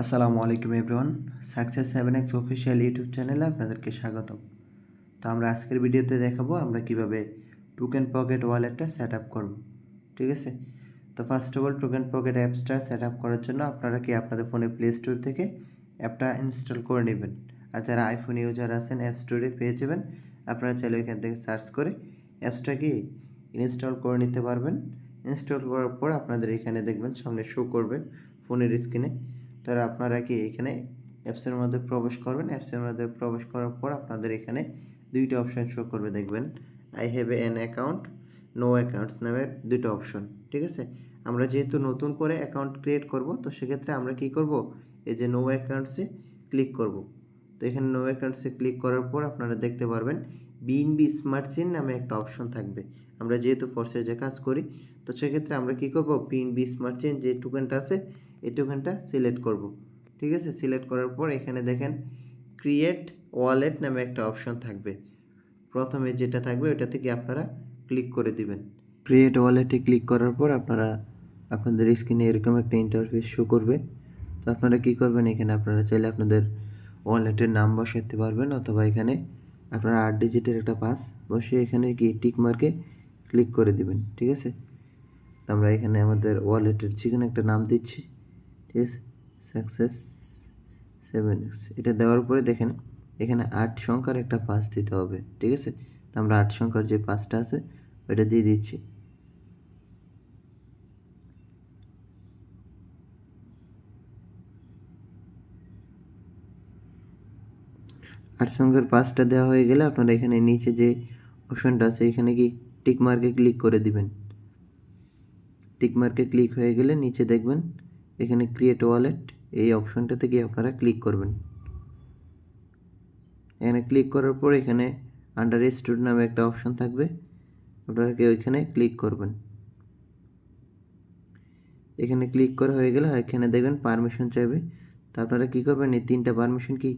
আসসালামু আলাইকুম everyone. Success Seven X official YouTube চ্যানেলে আপনাদেরকে স্বাগতম। তো আমরা আজকের ভিডিওতে দেখাবো আমরা কীভাবে টুকেন পকেট ওয়ালেটটা সেট আপ করব। ঠিক আছে? তো first of all Token Pocket অ্যাপসটা সেট আপ করার জন্য আপনারা কি আপনাদের ফোনে প্লে স্টোর থেকে অ্যাপটা ইনস্টল করে নেবেন। আর যারা আইফোন ইউজার আছেন অ্যাপ স্টোরে পেয়ে যাবেন, আপনারা চাইলে ওইখান থেকে সার্চ করে অ্যাপসটা কি ইনস্টল করে নিতে পারবেন। ইনস্টল করার পর আপনাদের এখানে দেখবেন সামনে শো করবে ফোনের স্ক্রিনে তারা আপনারা কি এখানে অ্যাপসের মধ্যে প্রবেশ করবেন? অ্যাপসের মধ্যে প্রবেশ করার পর আপনাদের এখানে দুইটা অপশান শো করবে, দেখবেন। I have an account no accounts নামের দুটো অপশন ঠিক আছে? আমরা যেহেতু নতুন করে অ্যাকাউন্ট ক্রিয়েট করব, তো সেক্ষেত্রে আমরা কি করব? এই যে নো অ্যাকাউন্টসে ক্লিক করব। তো এখানে নো অ্যাকাউন্টসে ক্লিক করার পর আপনারা দেখতে পারবেন বিএনবি স্মার্ট চেন নামে একটা অপশন থাকবে। আমরা যেহেতু ফোর্সে যে কাজ করি, তো সেক্ষেত্রে আমরা কি করব? বিএনবি স্মার্ট চেন যে টোকেনটা আছে এই টোকেনটা সিলেক্ট করব। ঠিক আছে? সিলেক্ট করার পর এখানে দেখেন ক্রিয়েট ওয়ালেট নামে একটা অপশন থাকবে। প্রথমে যেটা থাকবে ওটা থেকে আপনারা ক্লিক করে দিবেন। ক্রিয়েট ওয়ালেটে ক্লিক করার পর আপনারা আপনাদের স্ক্রিনে এরকম একটা ইন্টারফেস শো করবে। তো আপনারা কি করবেন? এখানে আপনারা চাইলে আপনাদের ওয়ালেটের নাম বসাতে পারবেন অথবা এখানে আপনারা আট ডিজিটের একটা পাস বসে এখানে কি টিক মার্কে ক্লিক করে দিবেন। ঠিক আছে? তো আমরা এখানে আমাদের ওয়ালেটের যেখানে একটা নাম দিচ্ছি। আছে সাকসেস সেভেন এক্স। এটা দেওয়ার পরে দেখেন, এখানে আট সংখ্যার একটা পাস দিতে হবে, ঠিক আছে? তো আমরা আট সংখ্যার যে পাসটা আছে, ওইটা দিয়ে দিচ্ছি। আট সংখ্যার পাসটা দেওয়া হয়ে গেলে আপনারা এখানে নিচে যে অপশনটা আছে, এখানে কি টিক মার্কে ক্লিক করে দিবেন। টিক মার্কে ক্লিক হয়ে গেলে নিচে দেখবেন এখানে ক্রিয়েট ওয়ালেট এই অপশনটা থেকে আপনারা ক্লিক করবেন। এখানে ক্লিক করার পর এখানে আন্ডার স্টুড নামে একটা অপশন থাকবে। আপনারা কি ওইখানে ক্লিক করবেন। এখানে ক্লিক করা হয়ে গেলে এখানে দেখবেন পারমিশন চাইবে। তো আপনারা কী করবেন, এই তিনটা পারমিশন কি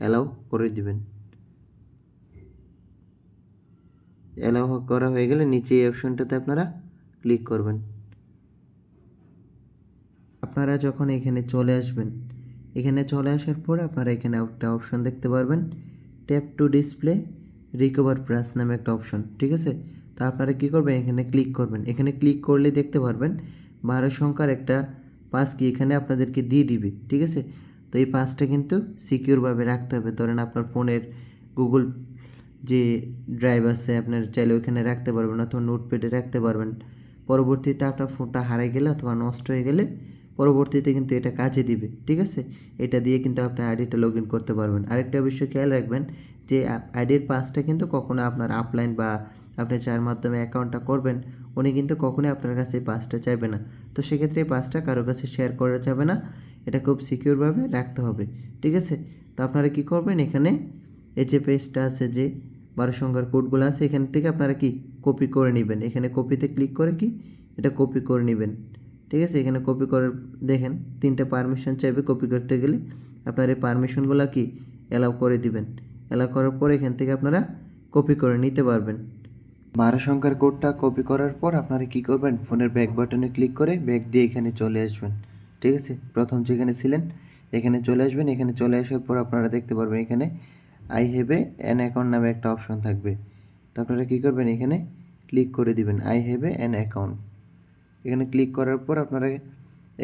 অ্যালাউ করে দিবেন। অ্যালাউ করা হয়ে গেলে নিচে এই অপশনটাতে আপনারা ক্লিক করবেন। আপনারা যখন এখানে চলে আসবেন, এখানে চলে আসার পর আপনারা এখানে একটা অপশন দেখতে পারবেন tap to display recover phrase নামে একটা অপশন ঠিক আছে? তা আপনারা কী করবেন? এখানে ক্লিক করবেন। এখানে ক্লিক করলে দেখতে পারবেন বারো সংখ্যার একটা পাস কি এখানে আপনাদেরকে দিয়ে দিবে, ঠিক আছে? তো এই পাসটা কিন্তু সিকিউরভাবে রাখতে হবে। ধরেন আপনার ফোনের গুগল যে ড্রাইভ আছে, আপনার চাইলে ওইখানে রাখতে পারবেন অথবা নোটপ্যাডে রাখতে পারবেন। পরবর্তীতে আপনার ফোনটা হারাই গেলে অথবা নষ্ট হয়ে গেলে পরবর্তীতে কিন্তু এটা কাজে দিবে, ঠিক আছে? এটা দিয়ে কিন্তু আপনি আইডিটা লগ ইন করতে পারবেন। আরেকটা বিষয় খেয়াল রাখবেন যে আইডির পাসটা কিন্তু কখনো আপনার আপলাইন বা আপনি যার মাধ্যমে অ্যাকাউন্টটা করবেন, উনি কিন্তু কখনোই আপনার কাছে এই পাসটা চাইবে না। তো সেক্ষেত্রে এই পাসটা কারোর কাছে শেয়ার করা যাবে না। এটা খুব সিকিউরভাবে রাখতে হবে, ঠিক আছে? তো আপনারা কি করবেন এখানে? এই যে পেজটা আছে যে, বারো সংখ্যার কোডগুলো আছে, এখান থেকে আপনারা কি কপি করে নেবেন? এখানে কপিতে ক্লিক করে কি? এটা কপি করে নেবেন। ঠিক আছে? এখানে কপি করার, দেখেন, তিনটে পারমিশন চাইবে কপি করতে গেলে। আপনার এই পারমিশনগুলো কি? অ্যালাউ করে দিবেন। অ্যালাউ করার পর এখান থেকে আপনারা কপি করে নিতে পারবেন। বারো সংখ্যার কোডটা কপি করার পর আপনারা কি করবেন? ফোনের ব্যাক বাটনে ক্লিক করে ব্যাক দিয়ে এখানে চলে আসবেন। ঠিক আছে? প্রথম যেখানে ছিলেন, এখানে চলে আসবেন। এখানে চলে আসার পর আপনারা দেখতে পারবেন এখানে আই হ্যাভ অ্যান অ্যাকাউন্ট নামে একটা অপশন থাকবে। তো আপনারা কী করবেন? এখানে ক্লিক করে দিবেন। আই হ্যাভ অ্যান অ্যাকাউন্ট এখানে ক্লিক করার পর আপনারা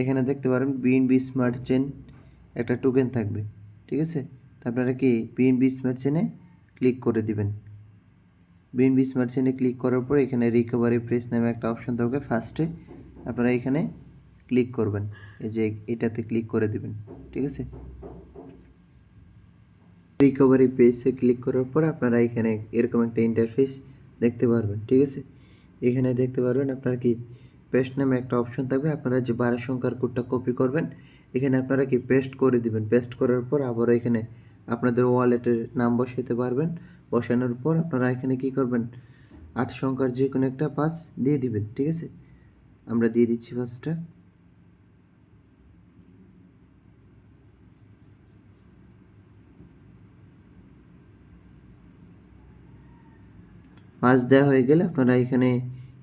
এখানে দেখতে পারেন বিএনবি স্মার্ট চেন একটা টোকেন থাকবে, ঠিক আছে? তো আপনারা কি বিএনবি স্মার্ট চেনে ক্লিক করে দিবেন। বিএনবি স্মার্ট চেনে ক্লিক করার পর এখানে রিকভারি প্রেস নামে একটা অপশন থাকবে। ফার্স্টে আপনারা এখানে ক্লিক করবেন, এই যে এটাতে ক্লিক করে দিবেন, ঠিক আছে? রিকভারি পেজে ক্লিক করার পর আপনারা এখানে এরকম একটা ইন্টারফেস দেখতে পারবেন, ঠিক আছে? এখানে দেখতে পারবেন আপনার কি পেস্ট নামে একটা অপশন থাকবে, আপনারা যে বারো সংখ্যার কোডটা কপি করবেন, এখানে আপনারা কি পেস্ট করে দিবেন? পেস্ট করার পর আবার এখানে আপনাদের ওয়ালেটের নাম বসাতে পারবেন। বসানোর পর আপনারা এখানে কি করবেন? আট সংখ্যার যে কোনো একটা পাস দিয়ে দিবেন, ঠিক আছে? আমরা দিয়ে দিচ্ছি পাসটা পাস দেওয়া হয়ে গেলে আপনারা এখানে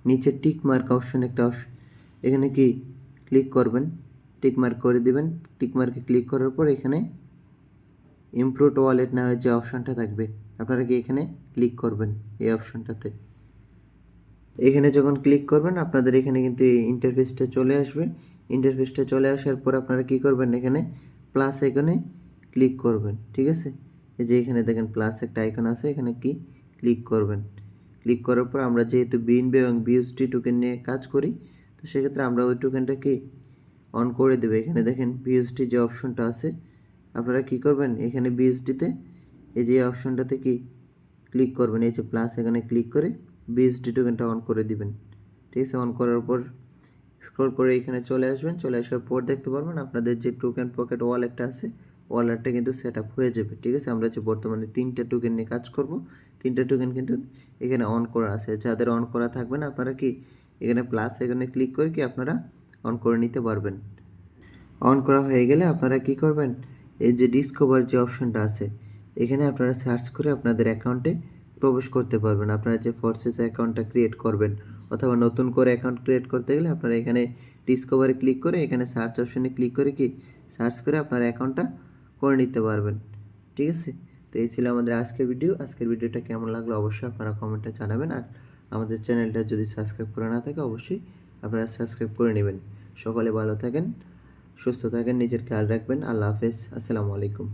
নিচে টিক মার্ক অপশন একটা এখানে কি ক্লিক করবেন টিকমার্ক করে দিবেন টিকমার্কে ক্লিক করার পর এখানে ইমপ্রুভ ওয়ালেট নামের যে অপশনটা থাকবে, আপনারা কি এখানে ক্লিক করবেন এই অপশনটাতে এখানে যখন ক্লিক করবেন, আপনাদের এখানে কিন্তু ইন্টারফেসটা চলে আসবে। ইন্টারফেসটা চলে আসার পর আপনারা কি করবেন, এখানে প্লাস আইকনে ক্লিক করবেন, ঠিক আছে? এই যে এখানে দেখেন প্লাস একটা আইকন আছে, এখানে কি ক্লিক করবেন? ক্লিক করার পর আমরা যেহেতু বিএনবি এবং বিএসটি টোকেন নিয়ে কাজ করি, তো সেক্ষেত্রে আমরা ওই টোকেনটাকে অন করে দেবো। এখানে দেখেন বিএসটি যে অপশনটা আছে, আপনারা কি করবেন? এখানে বিএসটিতে এই যে অপশনটাতে কি ক্লিক করবেন? এই যে প্লাস এখানে ক্লিক করে বিএসটি টোকেনটা অন করে দিবেন। ঠিক আছে? অন করার পর স্ক্রল করে এখানে চলে আসবেন। চলে আসার পর দেখতে পারবেন আপনাদের যে টোকেন পকেট ওয়ালেটটা আছে ওয়ালেটটা কিন্তু সেট হয়ে যাবে। ঠিক আছে? আমরা যে বর্তমানে তিনটা টোকেন নিয়ে কাজ করব তিনটা টোকেন কিন্তু এখানে অন করা আছে। যাদের অন করা থাকবে না, আপনারা কি এখানে প্লাস এখানে ক্লিক করে কি আপনারা অন করে নিতে পারবেন? অন করা হয়ে গেলে আপনারা কি করবেন? এই যে ডিসকভার যে অপশনটা আছে, এখানে আপনারা সার্চ করে আপনাদের অ্যাকাউন্টে প্রবেশ করতে পারবেন। আপনারা যে ফোর্সেস অ্যাকাউন্টটা ক্রিয়েট করবেন অথবা নতুন করে অ্যাকাউন্ট ক্রিয়েট করতে গেলে আপনারা এখানে ডিসকভারে ক্লিক করে, এখানে সার্চ অপশনে ক্লিক করে কি সার্চ করে আপনার অ্যাকাউন্টটা করে নিতে পারবেন। ঠিক আছে? তো এই ছিল আমাদের আজকের ভিডিও আজকের ভিডিওটা কেমন লাগল অবশ্যই আপনারা কমেন্টে জানাবেন। আর আমাদের চ্যানেলটা যদি সাবস্ক্রাইব করে না থাকে, অবশ্যই আপনারা সাবস্ক্রাইব করে নেবেন। সকলে ভালো থাকেন, সুস্থ থাকেন, নিজের খেয়াল রাখবেন। আল্লাহ হাফেজ। আসসালামু আলাইকুম।